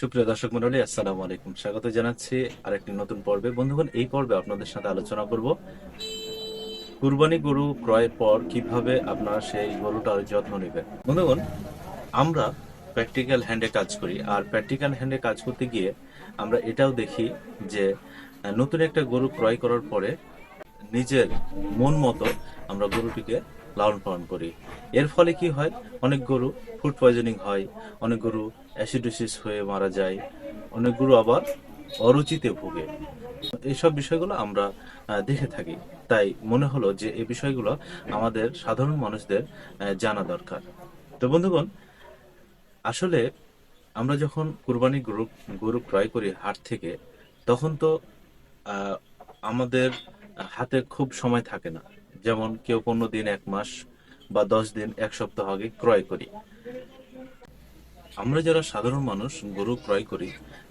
সুপ্রিয় দর্শক মন্ডলী আসসালামু আলাইকুম। স্বাগত জানাচ্ছি আরেকটি নতুন পর্বে। বন্ধুগণ, এই পর্বে আপনাদের সাথে আলোচনা করব কুরবানি গরু ক্রয়ের পর কীভাবে আপনারা সেই গরুটার যত্ন নেবেন। বন্ধুগণ, আমরা প্র্যাকটিক্যাল হ্যান্ডে কাজ করি, আর প্র্যাকটিক্যাল হ্যান্ডে কাজ করতে গিয়ে আমরা এটাও দেখি যে নতুন একটা গরু ক্রয় করার পরে নিজের মন মতো আমরা গরুটিকে লালন পালন করি। এর ফলে কি হয়? অনেক গরু ফুড পয়জনিং হয়, অনেক গরু অ্যাসিডোসিস হয়ে মারা যায়, অনেকগুলো আবার অরুচিতে ভোগে। এইসব বিষয়গুলো আমরা দেখে থাকি। তাই মনে হলো যে এই বিষয়গুলো আমাদের সাধারণ মানুষদের জানা দরকার। তো বন্ধুগণ, আসলে আমরা যখন কুরবানি গরু গরু ক্রয় করি হাট থেকে, তখন তো আমাদের হাতে খুব সময় থাকে না। যেমন কেউ পনেরো দিন, এক মাস বা দশ দিন, এক সপ্তাহ আগে ক্রয় করি। আমরা যারা সাধারণ মানুষ, গরু ক্রয় করি,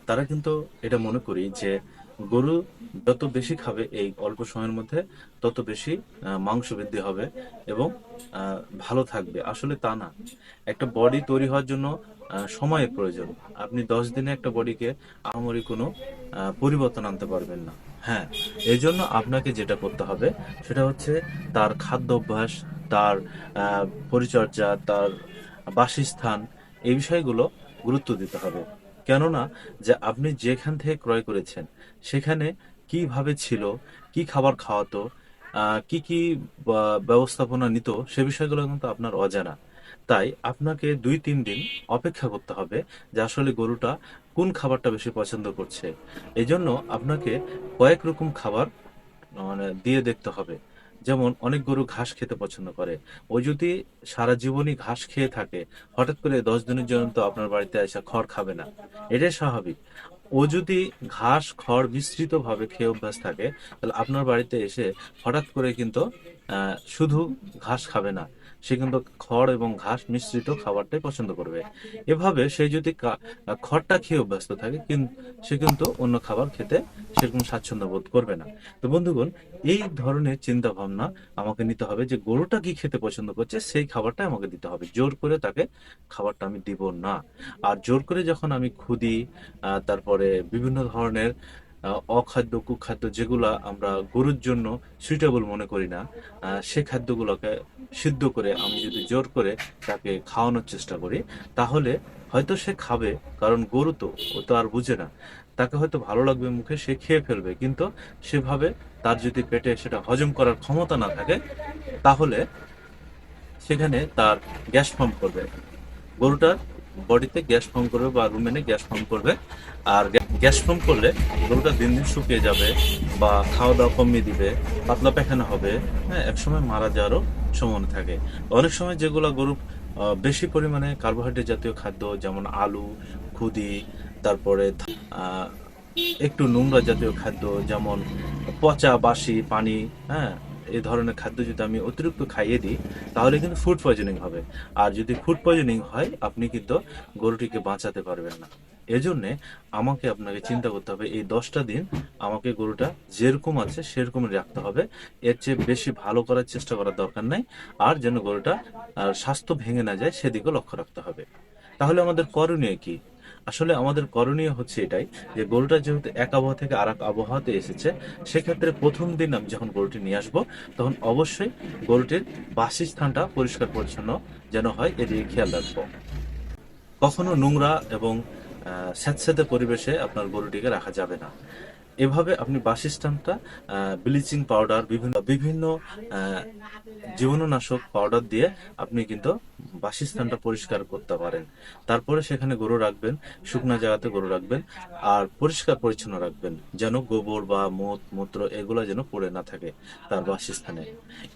তারা কিন্তু এটা মনে করি যে গরু যত বেশি খাবে এই অল্প সময়ের মধ্যে, তত বেশি মাংস বৃদ্ধি হবে এবং ভালো থাকবে। আসলে তা না। একটা বডি তৈরি হওয়ার জন্য সময়ের প্রয়োজন। আপনি দশ দিনে একটা বডিকে আহামরি কোনো পরিবর্তন আনতে পারবেন না। হ্যাঁ এই জন্য আপনাকে যেটা করতে হবে, সেটা হচ্ছে তার খাদ্য অভ্যাস, তার পরিচর্যা, তার বাসস্থান এই বিষয়গুলো গুরুত্ব দিতে হবে। কেননা, যে আপনি যেখান থেকে ক্রয় করেছেন, সেখানে কীভাবে ছিল, কি খাবার খাওয়াতো কি কি ব্যবস্থাপনা নিত, সে বিষয়গুলো কিন্তু আপনার অজানা। তাই আপনাকে দুই, তিন দিন অপেক্ষা করতে হবে যে আসলে গরুটা কোন খাবারটা বেশি পছন্দ করছে। এই জন্য আপনাকে কয়েক রকম খাবার মানে দিয়ে দেখতে হবে। যেমন অনেক গরু ঘাস খেতে পছন্দ করে। ও যদি সারা জীবনই ঘাস খেয়ে থাকে, হঠাৎ করে দশ দিনের জন্য তো আপনার বাড়িতে এসে খড় খাবে না। এটাই স্বাভাবিক। ও যদি ঘাস, খড় মিশ্রিত ভাবে খেয়ে অভ্যাস থাকে, তাহলে আপনার বাড়িতে এসে হঠাৎ করে কিন্তু শুধু ঘাস খাবে না। সে কিন্তু খড় এবং ঘাস মিশ্রিত খাবারটাই পছন্দ করবে। এভাবে সে যদি খড়টা খেয়ে অভ্যস্ত থাকে কিন্তু সে কিন্তু অন্য খাবার খেতে সেরকম স্বাচ্ছন্দ্য বোধ করবে না। তো বন্ধুগণ, এই ধরনের চিন্তা ভাবনা আমাকে নিতে হবে যে, গরুটা কি খেতে পছন্দ করছে, সেই খাবারটা আমাকে দিতে হবে। জোর করে তাকে খাবারটা আমি দিব না। আর জোর করে যখন আমি খুদি তারপরে বিভিন্ন ধরনের অখাদ্য, কুখাদ্য যেগুলা আমরা গরুর জন্য সুইটেবল মনে করি না সে খাদ্যগুলোকে সিদ্ধ করে আমি যদি জোর করে তাকে খাওয়ানোর চেষ্টা করি, তাহলে হয়তো সে খাবে, কারণ গরু তো, ও তো আর বুঝে না। তাকে হয়তো ভালো লাগবে মুখে, সে খেয়ে ফেলবে, কিন্তু সেভাবে তার যদি পেটে সেটা হজম করার ক্ষমতা না থাকে, তাহলে সেখানে তার গ্যাস ফর্ম করবে। গরুটার বডিতে গ্যাস ফর্ম করবে বা রুমেনে গ্যাস ফর্ম করবে, আর গ্যাস ফর্ম করলে গরুটা দিন দিন শুকিয়ে যাবে বা খাওয়া দাওয়া কমিয়ে দিবে, পাতলা পায়খানা হবে হ্যাঁ একসময় মারা যাওয়ারও সম্ভাবনা থাকে। অনেক সময় যেগুলো গরু বেশি পরিমাণে কার্বোহাইড্রেট জাতীয় খাদ্য যেমন আলু, খুদি, তারপরে একটু নোংরা জাতীয় খাদ্য যেমন পচা, বাসি, পানি হ্যাঁ এই ধরনের খাদ্য যদি আমি অতিরিক্ত খাইয়ে দিই, তাহলে কিন্তু ফুড পয়জনিং হবে। আর যদি ফুড পয়জনিং হয়, আপনি কিন্তু গরুটিকে বাঁচাতে পারবেন না। এজন্য আমাকে আপনাকে চিন্তা করতে হবে, এই দশটা দিন আমাকে গরুটা যেরকম আছে সেরকম রাখতে হবে। এর চেয়ে বেশি ভালো করার চেষ্টা করার দরকার নাই, আর যেন গরুটা স্বাস্থ্য ভেঙে না যায় সেদিকেও লক্ষ্য রাখতে হবে। তাহলে আমাদের করণীয় কি? আসলে আমাদের করণীয় হচ্ছে এটাই যে, গরুটা যেহেতু এক আবহাওয়া থেকে আর এক আবহাওয়াতে এসেছে, সেক্ষেত্রে প্রথম দিন আমি যখন গরুটি নিয়ে আসব, তখন অবশ্যই গরুটির বাসস্থানটা পরিষ্কার পরিচ্ছন্ন যেন হয়, এদিকে খেয়াল রাখব। কখনো নোংরা এবং স্যাঁতস্যাঁতে পরিবেশে আপনার গরুটিকে রাখা যাবে না। এভাবে আপনি বাসস্থানটা ব্লিচিং পাউডার, বিভিন্ন বিভিন্ন জীবাণুনাশক পাউডার দিয়ে আপনি কিন্তু বাসস্থানটা পরিষ্কার করতে পারেন। তারপরে সেখানে গরু রাখবেন, শুকনো জায়গাতে গরু রাখবেন, আর পরিষ্কার পরিচ্ছন্ন রাখবেন, যেন গোবর বা মূত মূত্র এগুলো যেন পড়ে না থাকে তার বাসস্থানে।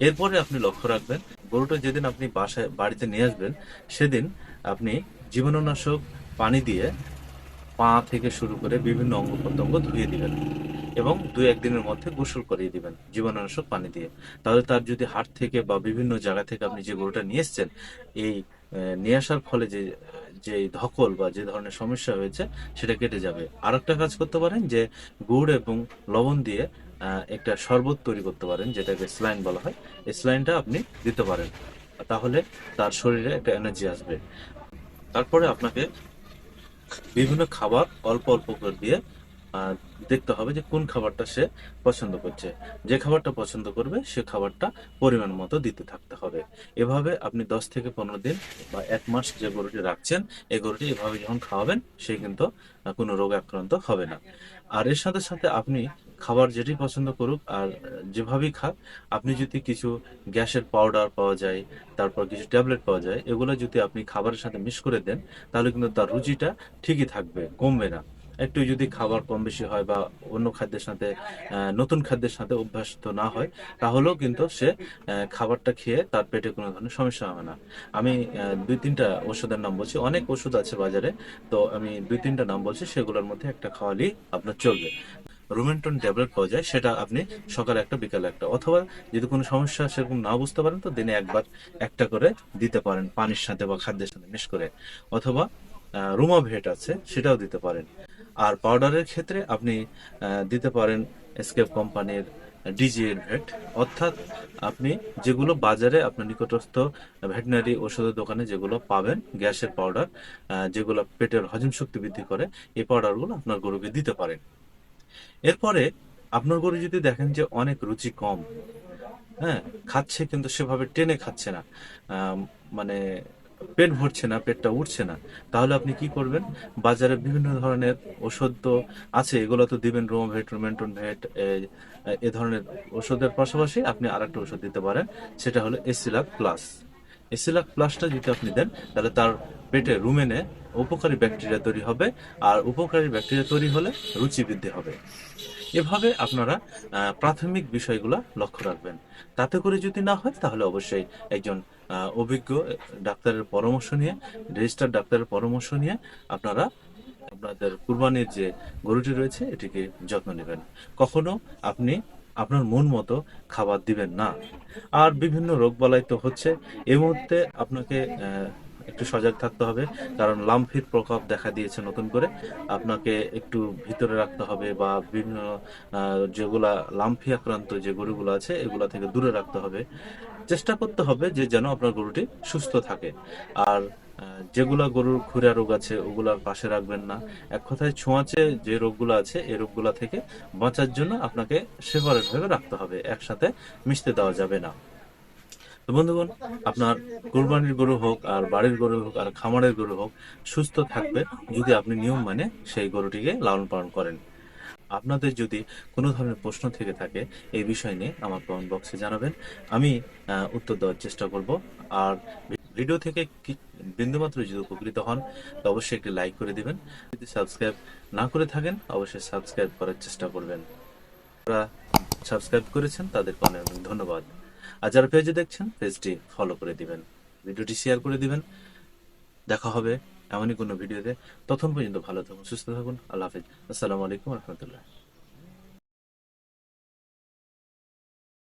এরপরে আপনি লক্ষ্য রাখবেন, গরুটা যেদিন আপনি বাসায়, বাড়িতে নিয়ে আসবেন, সেদিন আপনি জীবাণুনাশক পানি দিয়ে পা থেকে শুরু করে বিভিন্ন অঙ্গ প্রত্যঙ্গ ধুয়ে দিবেন এবং দুই একদিনের মধ্যে গোসল করিয়ে দিবেন জীবাণুনাশক পানি দিয়ে। তাহলে তার যদি হাট থেকে বা বিভিন্ন জায়গা থেকে আপনি যে গরুটা নিয়ে এসছেন, এই নিয়ে আসার ফলে যে যে ধকল বা যে ধরনের সমস্যা হয়েছে, সেটা কেটে যাবে। আর একটা কাজ করতে পারেন যে গুড় এবং লবণ দিয়ে একটা শরবত তৈরি করতে পারেন, যেটাকে স্লাইন বলা হয়। এই স্লাইনটা আপনি দিতে পারেন। তাহলে তার শরীরে একটা এনার্জি আসবে। তারপরে আপনাকে বিভিন্ন খাবার অল্প অল্প করে দিয়ে দেখতে হবে যে কোন খাবারটা সে পছন্দ করছে। যে খাবারটা পছন্দ করবে, সে খাবারটা পরিমাণ মতো দিতে থাকতে হবে। এভাবে আপনি দশ থেকে পনেরো দিন বা এক মাস যে গরুটি রাখছেন, এই গরুটি এভাবে যখন খাওয়াবেন, সে কিন্তু কোনো রোগ আক্রান্ত হবে না। আর এর সাথে সাথে আপনি খাবার যেটি পছন্দ করুক আর যেভাবেই খাক, আপনি যদি কিছু গ্যাসের পাউডার পাওয়া যায়, তারপর কিছু ট্যাবলেট পাওয়া যায়, এগুলো যদি আপনি খাবারের সাথে মিক্স করে দেন, তাহলে কিন্তু তার রুচিটা ঠিকই থাকবে, কমবে না। একটু যদি খাবার কম বেশি হয় বা অন্য খাদ্যের সাথে নতুন খাদ্যের সাথে অভ্যস্ত না হয়, তাহলেও কিন্তু সে খাবারটা খেয়ে তার পেটে কোনো ধরনের সমস্যা হবে না। আমি দুই তিনটা ওষুধের নাম বলছি, অনেক ওষুধ আছে বাজারে, তো আমি দুই তিনটা নাম বলছি, সেগুলোর মধ্যে একটা খাওয়ালেই আপনার চলবে। রোমেন্টন ট্যাবলেট পাওয়া যায়, সেটা আপনি সকালে একটা, বিকালে একটা। অথবা যদি কোনো সমস্যা সেরকম না বুঝতে পারেন, তো দিনে একবার একটা করে দিতে পারেন পানির সাথে বা খাদ্যের সাথে মিশ করে। অথবা রুমা ভেট আছে, সেটাও দিতে পারেন। আর পাউডারের ক্ষেত্রে আপনি দিতে পারেন এসকেপ কোম্পানির ডিজিএর ভেট অর্থাৎ আপনি যেগুলো বাজারে আপনার নিকটস্থ ভেটেনারি ওষুধের দোকানে যেগুলো পাবেন, গ্যাসের পাউডার যেগুলো পেটের হজম শক্তি বৃদ্ধি করে, এই পাউডারগুলো আপনার গরুকে দিতে পারেন। এরপরে আপনার গরু যদি দেখেন যে অনেক রুচি কম হ্যাঁ খাচ্ছে কিন্তু সেভাবে টেনে খাচ্ছে না মানে পেট ভরছে না, পেটটা উঠছে না, তাহলে আপনি কি করবেন? বাজারে বিভিন্ন ধরনের ওষুধ তো আছে, এগুলো তো দিবেন রোমভেট রোমেন্টন ভেট এ- ধরনের ওষুধের পাশাপাশি আপনি আরেকটা ওষুধ দিতে পারেন, সেটা হলো এসিলাক প্লাস। এসিলাক প্লাসটা যদি আপনি দেন, তাহলে তার পেটে রুমেনে উপকারী ব্যাকটেরিয়া তৈরি হবে, আর উপকারী ব্যাকটেরিয়া তৈরি হলে রুচি বৃদ্ধি হবে। এভাবে আপনারা প্রাথমিক বিষয়গুলো লক্ষ্য রাখবেন। তাতে করে যদি না হয়, তাহলে অবশ্যই একজন অভিজ্ঞ ডাক্তারের পরামর্শ নিয়ে রেজিস্টার ডাক্তারের পরামর্শ নিয়ে আপনারা আপনাদের কুরবানির যে গরুটি রয়েছে, এটিকে যত্ন নেবেন। কখনো আপনি আপনার মন মতো খাবার দিবেন না। আর বিভিন্ন রোগবালাই তো হচ্ছে। এই মুহূর্তে আপনাকে একটু সজাগ থাকতে হবে, কারণ লাম্ফির প্রকোপ দেখা দিয়েছে নতুন করে। আপনাকে একটু ভিতরে রাখতে হবে বা বিভিন্ন যেগুলা লাম্ফি আক্রান্ত যে গরুগুলো আছে, এগুলা থেকে দূরে রাখতে হবে। চেষ্টা করতে হবে যে যেন আপনার গরুটি সুস্থ থাকে। আর যেগুলা গরুর খুরা রোগ আছে ওগুলার পাশে রাখবেন না। এক কথায় ছোঁয়াচে যে রোগগুলো আছে এই রোগগুলা থেকে বাঁচার জন্য আপনাকে সেপারেট ভাবে রাখতে হবে, একসাথে মিশতে দেওয়া যাবে না। বন্ধুগণ, আপনার কোরবানির গরু হোক, আর বাড়ির গরু হোক, আর খামারের গরু হোক, সুস্থ থাকবে যদি আপনি নিয়ম মানে সেই গরুটিকে লালন পালন করেন। আপনাদের যদি কোনো ধরনের প্রশ্ন থেকে থাকে, এই বিষয় নিয়ে আমার কমেন্ট বক্সে জানাবেন। আমি উত্তর দেওয়ার চেষ্টা করব। আর ভিডিও থেকে বিন্দুমাত্র যদি উপকৃত হন, তো অবশ্যই একটি লাইক করে দিবেন। যদি সাবস্ক্রাইব না করে থাকেন, অবশ্যই সাবস্ক্রাইব করার চেষ্টা করবেন। যারা সাবস্ক্রাইব করেছেন, তাদেরকে অনেক অনেক ধন্যবাদ। আর যারা পেজে দেখছেন, পেজটি ফলো করে দিবেন। ভিডিওটি শেয়ার করে দিবেন। দেখা হবে এমনই কোনো ভিডিওতে। তখন পর্যন্ত ভালো থাকুন, সুস্থ থাকুন। আল্লাহ হাফিজ। আসসালামু আলাইকুম রহমতুল্লাহ।